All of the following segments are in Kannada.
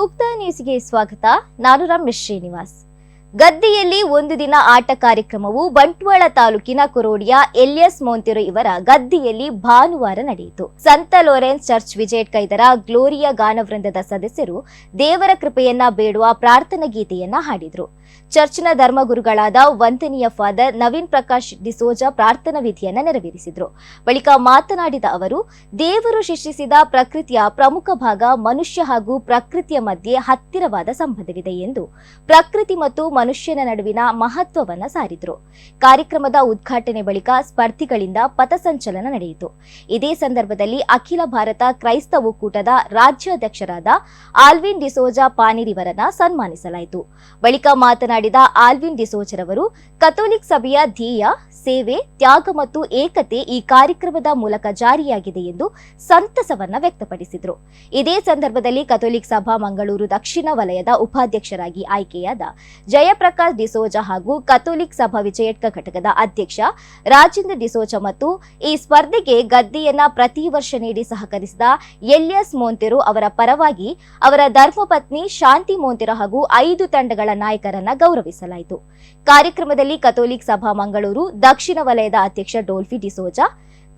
ಸೂಕ್ತ ನ್ಯೂಸ್ಗೆ ಸ್ವಾಗತ. ನಾನು ರಮೇಶ್ ಶ್ರೀನಿವಾಸ್. ಗದ್ದೆಯಲ್ಲಿ ಒಂದು ದಿನ ಆಟ ಕಾರ್ಯಕ್ರಮವು ಬಂಟ್ವಾಳ ತಾಲೂಕಿನ ಕುರೋಡಿಯ ಎಲಿಯಸ್ ಮೋಂತಿರು ಇವರ ಗದ್ದೆಯಲ್ಲಿ ಭಾನುವಾರ ನಡೆಯಿತು. ಸಂತ ಲೋರೆನ್ಸ್ ಚರ್ಚ್ ವಿಜೇಟ್ ಕೈದರ ಗ್ಲೋರಿಯಾ ಗಾನವೃಂದದ ಸದಸ್ಯರು ದೇವರ ಕೃಪೆಯನ್ನ ಬೇಡುವ ಪ್ರಾರ್ಥನಾ ಗೀತೆಯನ್ನ ಹಾಡಿದ್ರು. ಚರ್ಚ್ನ ಧರ್ಮಗುರುಗಳಾದ ವಂತನಿಯ ಫಾದರ್ ನವೀನ್ ಪ್ರಕಾಶ್ ಡಿಸೋಜಾ ಪ್ರಾರ್ಥನಾ ವಿಧಿಯನ್ನು ನೆರವೇರಿಸಿದರು. ಬಳಿಕ ಮಾತನಾಡಿದ ಅವರು, ದೇವರು ಸೃಷ್ಟಿಸಿದ ಪ್ರಕೃತಿಯ ಪ್ರಮುಖ ಭಾಗ ಮನುಷ್ಯ ಹಾಗೂ ಪ್ರಕೃತಿಯ ಮಧ್ಯೆ ಹತ್ತಿರವಾದ ಸಂಬಂಧವಿದೆ ಎಂದು ಪ್ರಕೃತಿ ಮತ್ತು ಮನುಷ್ಯನ ನಡುವಿನ ಮಹತ್ವವನ್ನು ಸಾರಿದರು. ಕಾರ್ಯಕ್ರಮದ ಉದ್ಘಾಟನೆ ಬಳಿಕ ಸ್ಪರ್ಧಿಗಳಿಂದ ಪಥಸಂಚಲನ ನಡೆಯಿತು. ಇದೇ ಸಂದರ್ಭದಲ್ಲಿ ಅಖಿಲ ಭಾರತ ಕ್ರೈಸ್ತ ಒಕ್ಕೂಟದ ರಾಜ್ಯಾಧ್ಯಕ್ಷರಾದ ಆಲ್ವಿನ್ ಡಿಸೋಜಾ ಪಾನಿರಿವರನ್ನ ಸನ್ಮಾನಿಸಲಾಯಿತು. ಬಳಿಕ ಮಾತನಾಡಿದ ಆಲ್ವಿನ್ ಡಿಸೋಜರವರು ಕಥೋಲಿಕ್ ಸಭೆಯ ಧ್ಯೇಯ, ಸೇವೆ, ತ್ಯಾಗ ಮತ್ತು ಏಕತೆ ಈ ಕಾರ್ಯಕ್ರಮದ ಮೂಲಕ ಜಾರಿಯಾಗಿದೆ ಎಂದು ಸಂತಸವನ್ನ ವ್ಯಕ್ತಪಡಿಸಿದರು. ಇದೇ ಸಂದರ್ಭದಲ್ಲಿ ಕಥೋಲಿಕ್ ಸಭಾ ಮಂಗಳೂರು ದಕ್ಷಿಣ ವಲಯದ ಉಪಾಧ್ಯಕ್ಷರಾಗಿ ಆಯ್ಕೆಯಾದ ಜಯಪ್ರಕಾಶ್ ಡಿಸೋಜ ಹಾಗೂ ಕಥೋಲಿಕ್ ಸಭಾ ವಿಜಯಟ್ಕ ಘಟಕದ ಅಧ್ಯಕ್ಷ ರಾಜೇಂದ್ರ ಡಿಸೋಜ ಮತ್ತು ಈ ಸ್ಪರ್ಧೆಗೆ ಗದ್ದೆಯನ್ನ ಪ್ರತಿ ವರ್ಷ ನೀಡಿ ಸಹಕರಿಸಿದ ಎಲಿಯಸ್ ಮೋಂತೆರು ಅವರ ಪರವಾಗಿ ಅವರ ಧರ್ಮಪತ್ನಿ ಶಾಂತಿ ಮೋಂತೆರ ಹಾಗೂ ಐದು ತಂಡಗಳ ನಾಯಕರನ್ನ ಗೌರವಿಸಲಾಯಿತು. ಕಾರ್ಯಕ್ರಮದಲ್ಲಿ ಕಥೋಲಿಕ್ ಸಭಾ ಮಂಗಳೂರು, ದಕ್ಷಿಣ ವಲಯದ ಅಧ್ಯಕ್ಷ ಡೋಲ್ಫಿ ಡಿಸೋಜಾ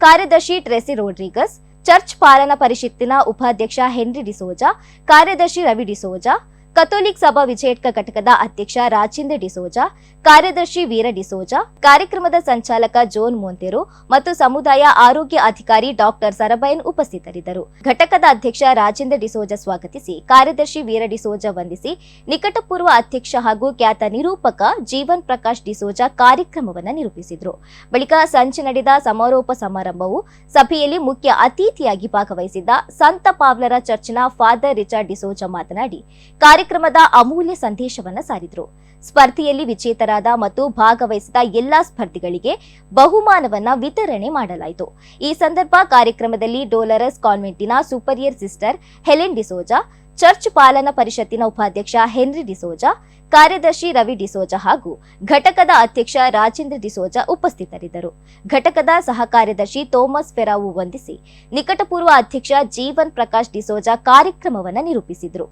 ಕಾರ್ಯದರ್ಶಿ ಟ್ರೆಸಿ ರೋಡ್ರಿಗಸ್, ಚರ್ಚ್ ಪಾಲನಾ ಪರಿಷತ್ತಿನ ಉಪಾಧ್ಯಕ್ಷ ಹೆನ್ರಿ ಡಿಸೋಜಾ ಕಾರ್ಯದರ್ಶಿ ರವಿ ಡಿಸೋಜಾ ಕಥೋಲಿಕ್ ಸಭಾ ವಿಜಯಟ್ಕ ಘಟಕದ ಅಧ್ಯಕ್ಷ ರಾಜೇಂದ್ರ ಡಿಸೋಜಾ, ಕಾರ್ಯದರ್ಶಿ ವೀರ ಡಿಸೋಜಾ, ಕಾರ್ಯಕ್ರಮದ ಸಂಚಾಲಕ ಜೋನ್ ಮೋಂತೆರು ಮತ್ತು ಸಮುದಾಯ ಆರೋಗ್ಯ ಅಧಿಕಾರಿ ಡಾಕ್ಟರ್ ಸರಬಯನ್ ಉಪಸ್ಥಿತರಿದ್ದರು. ಘಟಕದ ಅಧ್ಯಕ್ಷ ರಾಜೇಂದ್ರ ಡಿಸೋಜಾ ಸ್ವಾಗತಿಸಿ, ಕಾರ್ಯದರ್ಶಿ ವೀರ ಡಿಸೋಜಾ ವಂದಿಸಿ, ನಿಕಟಪೂರ್ವ ಅಧ್ಯಕ್ಷ ಹಾಗೂ ಖ್ಯಾತ ನಿರೂಪಕ ಜೀವನ್ ಪ್ರಕಾಶ್ ಡಿಸೋಜಾ ಕಾರ್ಯಕ್ರಮವನ್ನು ನಿರೂಪಿಸಿದರು. ಬಳಿಕ ಸಂಜೆ ನಡೆದ ಸಮಾರೋಪ ಸಮಾರಂಭವು ಸಭೆಯಲ್ಲಿ ಮುಖ್ಯ ಅತಿಥಿಯಾಗಿ ಭಾಗವಹಿಸಿದ್ದ ಸಂತ ಪಾವ್ಲರ ಚರ್ಚ್ನ ಫಾದರ್ ರಿಚರ್ಡ್ ಡಿಸೋಜಾ ಮಾತನಾಡಿ ಕಾರ್ಯಕ್ರಮದ ಅಮೂಲ್ಯ ಸಂದೇಶವನ್ನ ಸಾರಿದ್ರು. ಸ್ಪರ್ಧೆಯಲ್ಲಿ ವಿಜೇತರಾದ ಮತ್ತು ಭಾಗವಹಿಸಿದ ಎಲ್ಲಾ ಸ್ಪರ್ಧಿಗಳಿಗೆ ಬಹುಮಾನವನ್ನ ವಿತರಣೆ ಮಾಡಲಾಯಿತು. ಈ ಸಂದರ್ಭ ಕಾರ್ಯಕ್ರಮದಲ್ಲಿ Dolores ಕಾನ್ವೆಂಟಿನ superior sister Helen D'Souza, church ಪಾಲನಾ ಪರಿಷತ್ತಿನ ಉಪಾಧ್ಯಕ್ಷ ಹೆನ್ರಿ ಡಿಸೋಜಾ, ಕಾರ್ಯದರ್ಶಿ ರವಿ ಡಿಸೋಜಾ ಹಾಗೂ ಘಟಕದ ಅಧ್ಯಕ್ಷ ರಾಜೇಂದ್ರ ಡಿಸೋಜಾ ಉಪಸ್ಥಿತರಿದ್ದರು. ಘಟಕದ ಸಹ ಕಾರ್ಯದರ್ಶಿ ಥೋಮಸ್ ಫೆರಾವು ವಂದಿಸಿ, ನಿಕಟಪೂರ್ವ ಅಧ್ಯಕ್ಷ ಜೀವನ್ ಪ್ರಕಾಶ್ ಡಿಸೋಜಾ ಕಾರ್ಯಕ್ರಮವನ್ನು ನಿರೂಪಿಸಿದರು.